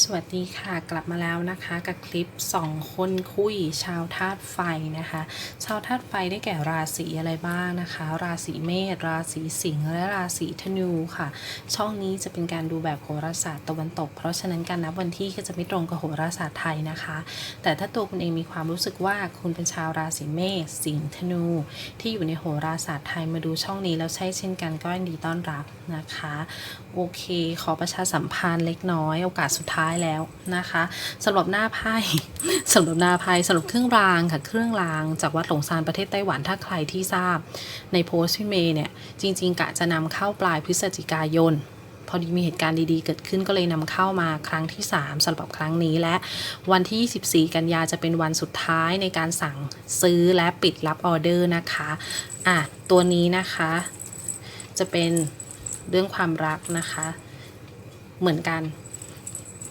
สวัสดีค่ะกลับมาแล้วนะคะกับคลิป 2 คนคุยชาวธาตุไฟนะคะ ชาวธาตุไฟได้แก่ราศีอะไรบ้างนะคะ ราศีเมษราศีสิงห์และราศีธนูค่ะ ช่องนี้จะเป็นการดูแบบโหราศาสตร์ตะวันตก เพราะฉะนั้นการนับวันที่ก็จะไม่ตรงกับโหราศาสตร์ไทยนะคะ แต่ถ้าตัวคุณเองมีความรู้สึกว่าคุณเป็นชาวราศีเมษสิงห์ธนู ที่อยู่ในโหราศาสตร์ไทยมาดูช่องนี้แล้วใช่เช่นกันก็ยินดีต้อนรับนะคะโอเค ขอประชาสัมพันธ์เล็กน้อยโอกาสสุดท้ายแล้วนะคะสำหรับหน้าไพ่สำหรับหน้าไพ่สำหรับเครื่องรางค่ะเครื่องรางจากวัดหลงซานประเทศไต้หวันถ้าใครที่ทราบ ในโพสต์พี่เมย์เนี่ยจริง ๆกะจะนำเข้าปลายพฤศจิกายนพอดีมีเหตุการณ์ดีๆ เกิดขึ้นก็เลยนำเข้ามาครั้งที่ 3สำหรับครั้งนี้และวันที่ 24 กันยาจะเป็นวันสุดท้ายในการสั่งซื้อและปิดรับออเดอร์นะคะอะตัวนี้นะคะ จะเป็นเรื่องความรักนะคะ เหมือนกัน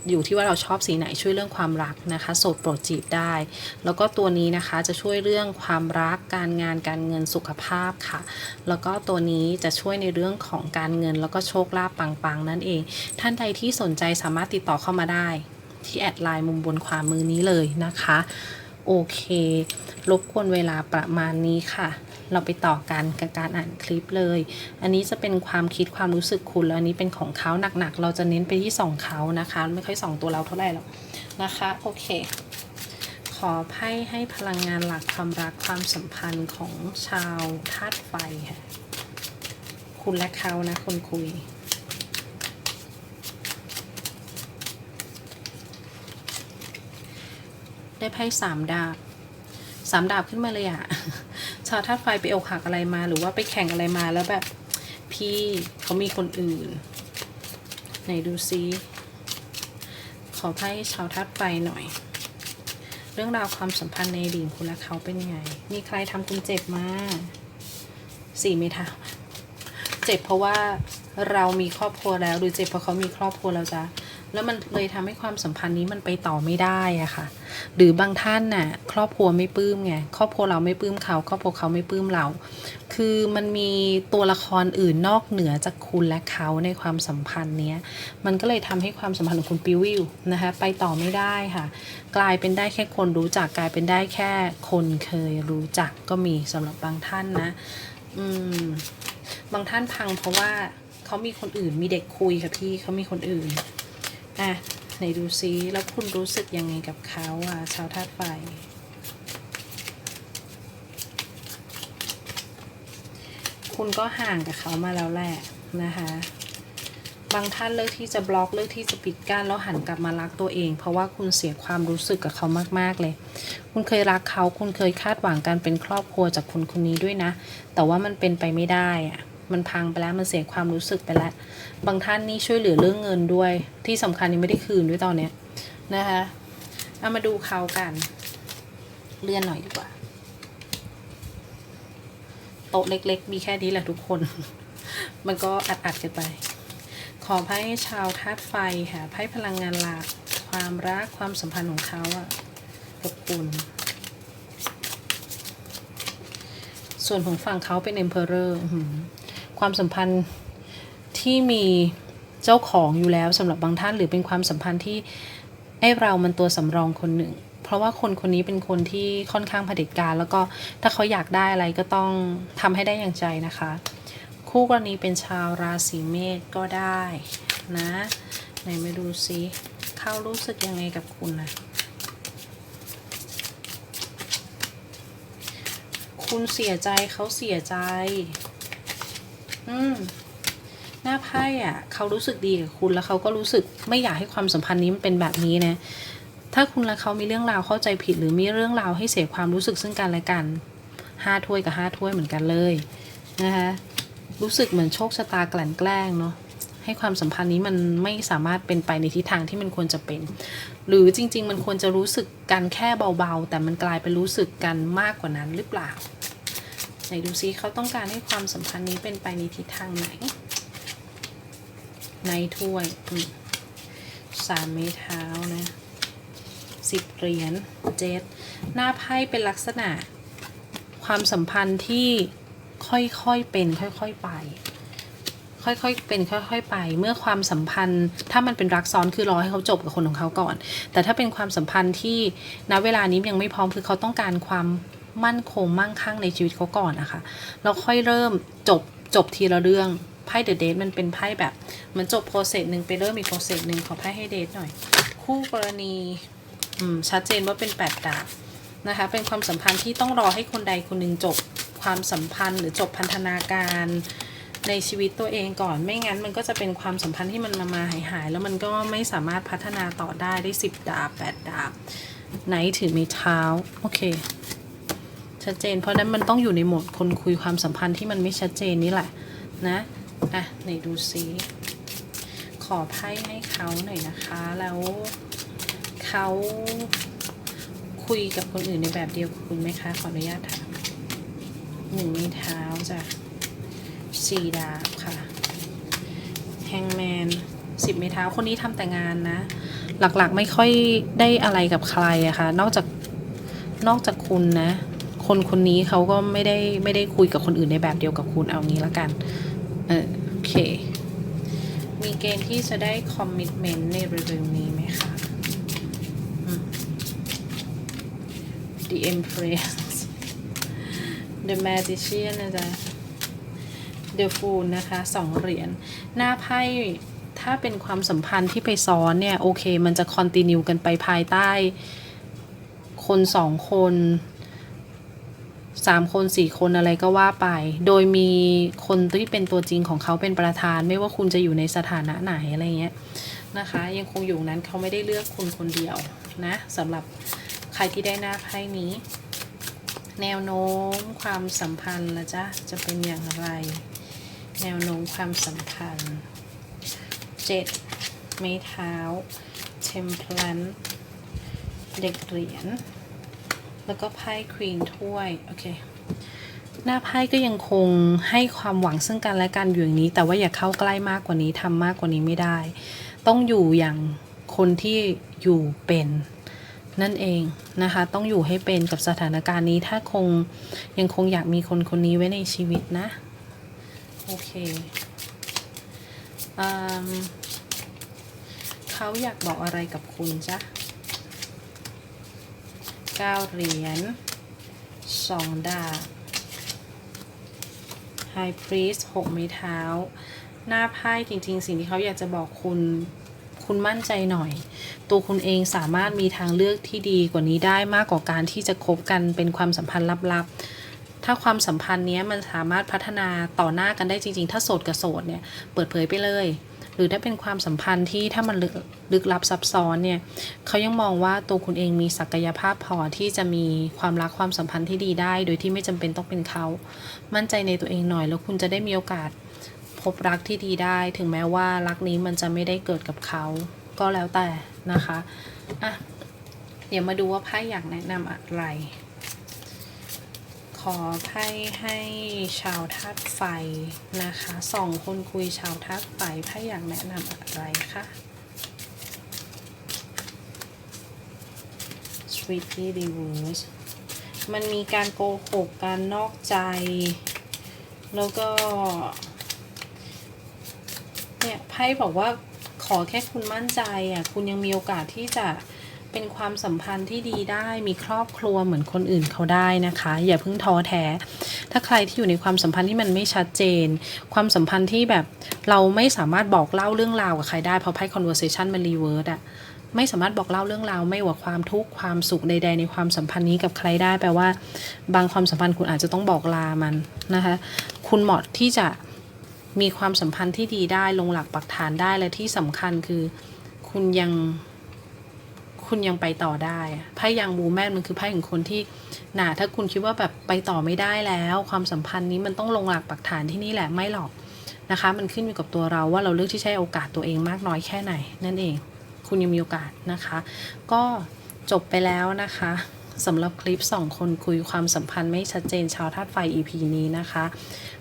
อยู่ที่ว่าเราชอบสีไหนช่วยเรื่องความรักนะคะโสดโปรดจีบได้ แล้วก็ตัวนี้นะคะจะช่วยเรื่องความรักการงานการเงินสุขภาพค่ะ แล้วก็ตัวนี้จะช่วยในเรื่องของการเงินแล้วก็โชคลาภปังๆ นั่นเอง ท่านใดที่สนใจสามารถติดต่อเข้ามาได้ ที่แอดไลน์มุมบนขวามือนี้เลยนะคะ โอเค รบกวนเวลาประมาณนี้ค่ะ เราไปต่อกันกับการอ่านคลิปเลย อันนี้จะเป็นความคิดความรู้สึกคุณแล้วอันนี้เป็นของเขาหนักๆ เราจะเน้นไปที่สองเขานะคะ ไม่ค่อยส่องตัวเราเท่าไหร่หรอกนะคะโอเค ขอไพ่ให้พลังงานหลักความรักความสัมพันธ์ของชาวธาตุไฟค่ะคุณและเขานะคนคุยได้ไพ่สามดาบสามดาบขึ้นมาเลยอะ ชาวธาตุไฟไปอกหักอะไรมา หรือว่าไปแข่งอะไรมาแล้วแบบพี่เขามีคนอื่น ไหนดูซิขอไพ่ชาวธาตุไฟหน่อย เรื่องราวความสัมพันธ์ในอดีตคุณและเขาเป็นยังไง มีใครทำคุณเจ็บมาสี่เมทาเจ็บเพราะว่าเรามีครอบครัวแล้วหรือเจ็บเพราะเขามีครอบครัวแล้วจ้ะแล้วมันเลยทำให้ความสัมพันธ์นี้มันไปต่อไม่ได้อะค่ะ หรือบางท่านน่ะครอบครัวไม่ปลื้มไงครอบครัวเราไม่ปลื้มเขาครอบครัวเขาไม่ปลื้มเรา คือมันมีตัวละครอื่นนอกเหนือจากคุณและเขาในความสัมพันธ์เนี้ยมันก็เลยทำให้ความสัมพันธ์ของคุณปิวิวนะคะไปต่อไม่ได้ค่ะ กลายเป็นได้แค่คนรู้จักกลายเป็นได้แค่คนเคยรู้จักก็มีสำหรับบางท่านนะอืมบางท่านพังเพราะว่าเขามีคนอื่นมีเด็กคุยค่ะพี่เขามีคนอื่นอะ ไหนดูซิแล้วคุณรู้สึกยังไงกับเขาอะชาวธาตุไฟคุณก็ห่างกับเขามาแล้วแหละนะคะบางท่านเลือกที่จะบล็อกเลือกที่จะปิดกั้นแล้วหันกลับมารักตัวเอง เพราะว่าคุณเสียความรู้สึกกับเขามากๆเลย คุณเคยรักเขาคุณเคยคาดหวังการเป็นครอบครัวจากคนคนนี้ด้วยนะ แต่ว่ามันเป็นไปไม่ได้อะ มันพังไปแล้วมันเสียความรู้สึกไปแล้ว บางท่านนี่ช่วยเหลือเรื่องเงินด้วย ที่สำคัญยังไม่ได้คืนด้วยตอนเนี้ยนะคะเอามาดูเขากันเลื่อนหน่อยดีกว่า โต๊ะเล็ก ๆ มีแค่นี้แหละทุกคน มันก็อัดๆกันไป ขอไพ่ชาวธาตุไฟค่ะไพ่พลังงานหลักความรักความสัมพันธ์ของเขาอะกับคุณส่วนของฝั่งเขาเป็น Emperor อื้อหือ ความสัมพันธ์ที่มีเจ้าของอยู่แล้วสำหรับบางท่าน หรือเป็นความสัมพันธ์ที่ไอ้เรามันตัวสำรองคนหนึ่ง เพราะว่าคนคนนี้เป็นคนที่ค่อนข้างเผด็จการ แล้วก็ถ้าเขาอยากได้อะไรก็ต้องทำให้ได้อย่างใจนะคะ คู่กรณีเป็นชาวราศีเมษก็ได้นะไหนมาดูซิเขารู้สึกยังไงกับคุณนะคุณเสียใจเขาเสียใจ อืมหน้าไพ่อะ เขารู้สึกดีกับคุณแล้วเขาก็รู้สึกไม่อยากให้ความสัมพันธ์นี้มันเป็นแบบนี้นะ ถ้าคุณและเขามีเรื่องราวเข้าใจผิด หรือมีเรื่องราวให้เสียความรู้สึกซึ่งกันและกันห้าถ้วยกับห้าถ้วยเหมือนกันเลยนะคะรู้สึกเหมือนโชคชะตากลั่นแกล้งเนาะให้ความสัมพันธ์นี้มันไม่สามารถเป็นไปในทิศทางที่มันควรจะเป็น หรือจริง ๆ มันควรจะรู้สึกกันแค่เบาๆ แต่มันกลายเป็นรู้สึกกันมากกว่านั้นหรือเปล่า ไหนดูซิเขาต้องการให้ความสัมพันธ์นี้เป็นไปในทิศทางไหน ในถ้วยสามไม้เท้านะสิบเหรียญเจ็ดหน้าไพ่เป็นลักษณะ ความสัมพันธ์ที่ค่อยๆเป็นค่อยๆไป ค่อยๆเป็นค่อยๆไป เมื่อความสัมพันธ์ ถ้ามันเป็นรักซ้อนคือรอให้เขาจบกับคนของเขาก่อน แต่ถ้าเป็นความสัมพันธ์ที่ณเวลานี้ยังไม่พร้อมคือเขาต้องการความ มั่นคงมั่งคั่งในชีวิตเขาก่อนนะคะแล้วค่อยเริ่มจบจบทีละเรื่องไพ่เดอะเดทมันเป็นไพ่แบบมันจบโปรเซสหนึ่งไปเริ่มอีกโปรเซสหนึ่งขอไพ่ให้เดทหน่อย คู่กรณีอืมชัดเจนว่าเป็นแปดดาบนะคะเป็นความสัมพันธ์ที่ต้องรอให้คนใดคนหนึ่งจบความสัมพันธ์ หรือจบพันธนาการในชีวิตตัวเองก่อนไม่งั้นมันก็จะเป็นความสัมพันธ์ที่มันมามาหายหายๆแล้วมันก็ไม่สามารถพัฒนาต่อได้ได้สิบดาบแปดดาบ ไหนถือไม้เท้า โอเค ชัดเจน เพราะนั้นมันต้องอยู่ในโหมดคนคุยความสัมพันธ์ที่มันไม่ชัดเจนนี่แหละนะอะไหนดูซิขอไพ่ให้เขาหน่อยนะคะ แล้วเขาคุยกับคนอื่นในแบบเดียวกับคุณไหมคะ ขออนุญาตถามหนึ่งม้เท้าจ้ะสี่ดาบค่ะแฮงแมนสิบม้เท้าคนนี้ทำแต่งานนะ หลักๆไม่ค่อยได้อะไรกับใครอะค่ะนอกจากนอกจากคุณนะ คนคนนี้เขาก็ไม่ได้ไม่ได้คุยกับคนอื่นในแบบเดียวกับคุณเอางี้ละกันเออโอเค มีเกณฑ์ที่จะได้คอมมิชเมนต์ในเร็วๆนี้ไหมคะ The Empress The Magician นะจ๊ะเด e f ฟูลนะคะสองเหรียญหน้าไพ่ถ้าเป็นความสัมพันธ์ที่ไปซ้อนเนี่ย โอเค มันจะคอนติเนียกันไปภายใต้ คนสองคน สามคนสี่คนอะไรก็ว่าไป โดยมีคนที่เป็นตัวจริงของเขาเป็นประธาน ไม่ว่าคุณจะอยู่ในสถานะไหนอะไรเงี้ยนะคะ ยังคงอยู่นั้นเขาไม่ได้เลือกคุณคนเดียวนะสำหรับใครที่ได้หน้าไพ่นี้ แนวโน้มความสัมพันธ์ละจ๊ะจะเป็นอย่างไร แนวโน้มความสัมพันธ์เจ็ดไม้เท้าเทมเพลนเด็กเหรียญ แล้วก็ไพ่ควีนถ้วย โอเค หน้าไพ่ก็ยังคงให้ความหวังซึ่งกันและกันอยู่อย่างนี้ แต่ว่าอย่าเข้าใกล้มากกว่านี้ทำมากกว่านี้ไม่ได้ ต้องอยู่อย่างคนที่อยู่เป็นนั่นเองนะคะ ต้องอยู่ให้เป็นกับสถานการณ์นี้ ถ้าคงยังคงอยากมีคนคนนี้ไว้ในชีวิตนะ โอเคอืมเขาอยากบอกอะไรกับคุณจ๊ะ เก้าเหรียญสองดาบไฮพรีสหกไม้เท้า หน้าไพ่จริงๆ สิ่งที่เขาอยากจะบอกคุณ คุณมั่นใจหน่อย ตัวคุณเองสามารถมีทางเลือกที่ดีกว่านี้ได้มากกว่าการที่จะคบกันเป็นความสัมพันธ์ลับๆถ้าความสัมพันธ์นี้มันสามารถพัฒนาต่อหน้ากันได้จริง ๆ ถ้าโสดกับโสดเนี่ย เปิดเผยไปเลย รือถ้าเป็นความสัมพันธ์ที่ถ้ามันลึกลึกลับซับซ้อนเนี่ยเขายังมองว่าตัวคุณเองมีศักยภาพพอที่จะมีความรักความสัมพันธ์ที่ดีได้ โดยที่ไม่จำเป็นต้องเป็นเขา มั่นใจในตัวเองหน่อย แล้วคุณจะได้มีโอกาสพบรักที่ดีได้ ถึงแม้ว่ารักนี้มันจะไม่ได้เกิดกับเขาก็แล้วแต่นะคะอะเดี๋ยวมาดูว่าไพ่อยากแนะนำอะไร ขอไพ่ให้ชาวธาตุไฟนะคะสองคนคุยชาวธาตุไฟไพ่อยากแนะนำอะไรคะ Sweetie Reverse มันมีการโกหกการนอกใจ แล้วก็ เนี่ยไพ่บอกว่าขอแค่คุณมั่นใจอะ คุณยังมีโอกาสที่จะ เป็นความสัมพันธ์ที่ดีได้มีครอบครัวเหมือนคนอื่นเขาได้นะคะ อย่าเพิ่งท้อแท้ ถ้าใครที่อยู่ในความสัมพันธ์ที่มันไม่ชัดเจน ความสัมพันธ์ที่แบบเราไม่สามารถบอกเล่าเรื่องราวกับใครได้เพราะไพ่ conversation มัน reverse อะไม่สามารถบอกเล่าเรื่องราวไม่ว่าความทุกข์ความสุขใด ๆ ในความสัมพันธ์นี้กับใครได้แปลว่า บางความสัมพันธ์คุณอาจจะต้องบอกลามันนะคะ คุณเหมาะที่จะมีความสัมพันธ์ที่ดีได้ลงหลักปักฐานได้และที่สำคัญคือ คุณยัง คุณยังไปต่อได้ไพ่ยังบูแมนมันคือไพ่ของคนที่หนาถ้าคุณคิดว่าแบบไปต่อไม่ได้แล้ว ความสัมพันธ์นี้มันต้องลงหลักปักฐานที่นี่แหละไม่หรอกนะคะ มันขึ้นอยู่กับตัวเราว่าเราเลือกที่ใช้โอกาสตัวเองมากน้อยแค่ไหน นั่นเอง คุณยังมีโอกาสนะคะ ก็จบไปแล้วนะคะ สำหรับคลิป 2 คนคุยความสัมพันธ์ไม่ชัดเจนชาวธาตุไฟ EP นี้นะคะ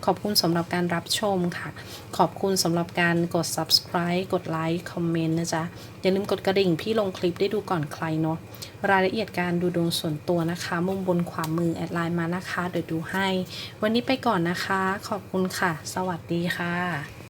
ขอบคุณสำหรับการรับชมค่ะ ขอบคุณสำหรับการกด subscribe กดไลค์คอมเมนต์นะจ๊ะ อย่าลืมกดกระดิ่งพี่ลงคลิปได้ดูก่อนใครเนาะรายละเอียดการดูดวงส่วนตัวนะคะ มุมบนขวามือ แอดไลน์มานะคะ เดี๋ยวดูให้ วันนี้ไปก่อนนะคะ ขอบคุณค่ะ สวัสดีค่ะ